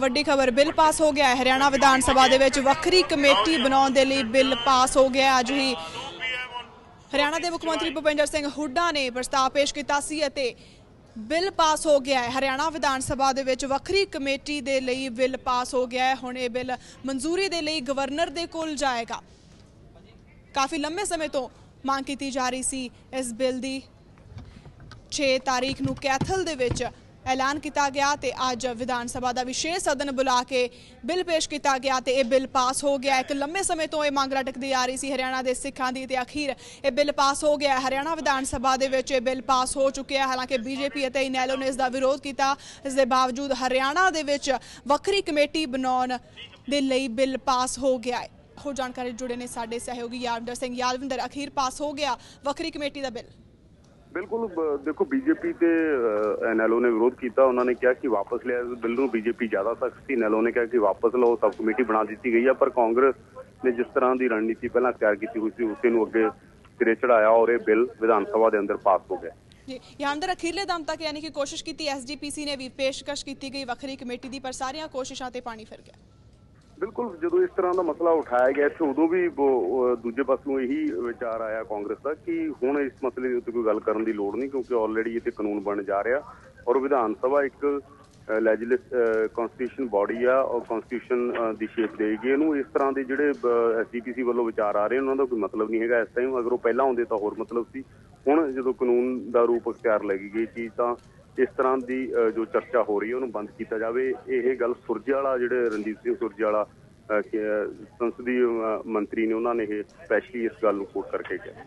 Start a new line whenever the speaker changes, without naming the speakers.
ਵੱਡੀ ਖਬਰ, bill pass ਹੋ ਗਿਆ ਹੈ। ਹਰਿਆਣਾ ਵਿਧਾਨ ਸਭਾ ਦੇ ਵਿੱਚ ਵੱਖਰੀ ਕਮੇਟੀ ਬਣਾਉਣ ਦੇ ਲਈ ਬਿੱਲ ਪਾਸ ਹੋ ਗਿਆ। ਹੈ। ਅੱਜ ਹੀ ਹਰਿਆਣਾ ਦੇ ਮੁੱਖ ਮੰਤਰੀ ਭੁਪਿੰਦਰ ਸਿੰਘ ਹੁੱਡਾ ਨੇ ਪ੍ਰਸਤਾਵ ਪੇਸ਼ ਕੀਤਾ ਸੀ ਅਤੇ ਬਿੱਲ ਪਾਸ ਹੋ ਗਿਆ ਹੈ। ਹਰਿਆਣਾ ਵਿਧਾਨ ਸਭਾ ਦੇ ਵਿੱਚ ਵੱਖਰੀ ਕਮੇਟੀ ਦੇ ਲਈ ਬਿੱਲ ਪਾਸ ਹੋ ਗਿਆ ਹੈ। ਹੁਣ ਇਹ ਬਿੱਲ ਮਨਜ਼ੂਰੀ ਦੇ ਲਈ ਗਵਰਨਰ ਦੇ ਕੋਲ ਜਾਏਗਾ। ਕਾਫੀ ਲੰਮੇ ਸਮੇਂ ਤੋਂ ਮੰਗ ਕੀਤੀ ਜਾ ਰਹੀ ਸੀ ਇਸ ਬਿੱਲ ਦੀ। 6 ਤਾਰੀਖ ਨੂੰ ਕੈਥਲ ਦੇ ਵਿੱਚ ਐਲਾਨ ਕੀਤਾ ਗਿਆ ਤੇ ਅੱਜ ਵਿਧਾਨ ਸਭਾ ਦਾ ਵਿਸ਼ੇਸ਼ ਸਦਨ ਬੁਲਾ ਕੇ ਬਿੱਲ ਪੇਸ਼ ਕੀਤਾ ਗਿਆ ਤੇ ਇਹ ਬਿੱਲ ਪਾਸ ਹੋ ਗਿਆ। ਇੱਕ ਲੰਮੇ ਸਮੇਂ ਤੋਂ ਇਹ ਮੰਗ ਲਟਕਦੀ ਆ ਰਹੀ ਸੀ ਹਰਿਆਣਾ ਦੇ ਸਿੱਖਾਂ ਦੀ ਤੇ ਅਖੀਰ ਇਹ ਬਿੱਲ ਪਾਸ ਹੋ ਗਿਆ। ਹਰਿਆਣਾ ਵਿਧਾਨ ਸਭਾ ਦੇ ਵਿੱਚ ਇਹ ਬਿੱਲ ਪਾਸ ਹੋ ਚੁੱਕਿਆ। ਹੈ ਹਾਲਾਂਕਿ ਬੀਜੇਪੀ ਅਤੇ ਇਨੈਲੋ ਨੇ ਇਸ ਦਾ ਵਿਰੋਧ ਕੀਤਾ। ਇਸ ਦੇ ਬਾਵਜੂਦ ਹਰਿਆਣਾ ਦੇ ਵਿੱਚ ਵੱਖਰੀ ਕਮੇਟੀ ਬਣਾਉਣ ਦੇ ਲਈ ਬਿੱਲ ਪਾਸ ਹੋ ਗਿਆ ਹੈ। ਹੋਰ ਜਾਣਕਾਰੀ ਜੁੜੇ ਨੇ ਸਾਡੇ ਸਹਿਯੋਗੀ ਯਾਦਵਿੰਦਰ ਸਿੰਘ। ਯਾਦਵਿੰਦਰ ਅਖੀਰ ਪਾਸ ਹੋ ਗਿਆ। ਵੱਖਰੀ ਕਮੇਟੀ ਦਾ ਬਿੱਲ।
ਬਿਲਕੁਲ ਦੇਖੋ ਬੀਜੇਪੀ ਤੇ ਐਨਐਲਓ ਨੇ ਵਿਰੋਧ ਕੀਤਾ, ਉਹਨਾਂ ਨੇ ਕਿਹਾ ਕਿ ਵਾਪਸ ਲਿਆ ਇਸ ਬਿੱਲ ਨੂੰ। ਬੀਜੇਪੀ ਜ਼ਿਆਦਾ ਸਖਤ ਸੀ ਐਨਐਲਓ ਨੇ ਕਿਹਾ ਕਿ ਵਾਪਸ ਲਓ ਸਬ ਕਮੇਟੀ ਬਣਾ ਦਿੱਤੀ ਗਈ ਹੈ ਪਰ ਕਾਂਗਰਸ ਨੇ ਜਿਸ ਤਰ੍ਹਾਂ ਦੀ ਰਣਨੀਤੀ ਪਹਿਲਾਂ ਤਿਆਰ ਕੀਤੀ ਹੋਈ ਸੀ, ਉਸੇ ਨੂੰ ਅੱਗੇ ਸਿਰੇ ਚੜਾਇਆ ਔਰ ਇਹ ਬਿੱਲ ਵਿਧਾਨ ਸਭਾ ਦੇ ਅੰਦਰ ਪਾਸ ਹੋ ਗਿਆ।
ਜੀ ਯਾਨਦਰ ਅਖੀਰਲੇ ਦਮ ਤੱਕ ਯਾਨੀ ਕਿ ਕੋਸ਼ਿਸ਼ ਕੀਤੀ ਐਸਜੀਪੀਸੀ ਨੇ ਵੀ ਪੇਸ਼ਕਸ਼ ਕੀਤੀ ਗਈ ਵੱਖਰੀ ਕਮੇਟੀ ਦੀ, ਪਰ ਸਾਰੀਆਂ ਕੋਸ਼ਿਸ਼ਾਂ ਤੇ ਪਾਣੀ ਫਿਰ ਗਿਆ।
ਬਿਲਕੁਲ, ਜਦੋਂ ਇਸ ਤਰ੍ਹਾਂ ਦਾ ਮਸਲਾ ਉਠਾਇਆ ਗਿਆ, ਇੱਥੇ ਉਦੋਂ ਵੀ ਦੂਜੇ ਪਾਸੋਂ ਇਹੀ ਵਿਚਾਰ ਆਇਆ ਕਾਂਗਰਸ ਦਾ ਕਿ ਹੁਣ ਇਸ ਮਸਲੇ ਦੇ ਉੱਤੇ ਕੋਈ ਗੱਲ ਕਰਨ ਦੀ ਲੋੜ ਨਹੀਂ, ਕਿਉਂਕਿ ਆਲਰੇਡੀ ਇਹ ਤੇ ਕਾਨੂੰਨ ਬਣ ਜਾ ਰਿਹਾ ਔਰ ਵਿਧਾਨ ਸਭਾ ਇੱਕ ਲੈਜਿਸਲੇਟ ਕਨਸਟੀਟਿਊਸ਼ਨ ਬਾਡੀ ਆ ਔਰ ਕਨਸਟੀਟਿਊਸ਼ਨ ਦੀ ਸ਼ੇਪ ਦੇਗੀ ਇਹਨੂੰ। ਇਸ ਤਰ੍ਹਾਂ ਦੇ ਜਿਹੜੇ ਐਸਜੀਪੀਸੀ ਵੱਲੋਂ ਵਿਚਾਰ ਆ ਰਹੇ ਉਹਨਾਂ ਦਾ ਕੋਈ ਮਤਲਬ ਨਹੀਂ ਹੈਗਾ ਇਸ ਟਾਈਮ ਅਗਰ ਉਹ ਪਹਿਲਾਂ ਆਉਂਦੇ ਤਾਂ ਹੋਰ ਮਤਲਬ ਸੀ। ਹੁਣ ਜਦੋਂ ਕਾਨੂੰਨ ਦਾ ਰੂਪ ਅਖਤਿਆਰ ਲੱਗੀ ਗਈ ਚੀਜ਼ ਤਾਂ ਇਸ ਤਰ੍ਹਾਂ ਦੀ ਅ, ਜੋ ਚਰਚਾ ਹੋ ਰਹੀ ਹੈ ਉਹਨੂੰ ਬੰਦ ਕੀਤਾ ਜਾਵੇ। ਇਹ ਗੱਲ ਸੁਰਜੇ ਵਾਲਾ ਜਿਹੜੇ ਰਣਜੀਤ ਸਿੰਘ ਸੁਰਜੇਵਾਲਾ ਸੰਸਦੀ ਮੰਤਰੀ ਨੇ ਉਹਨਾਂ ਨੇ ਇਹ ਸਪੈਸ਼ਲੀ ਇਸ ਗੱਲ ਨੂੰ ਕੋਟ ਕਰਕੇ ਕਿਹਾ।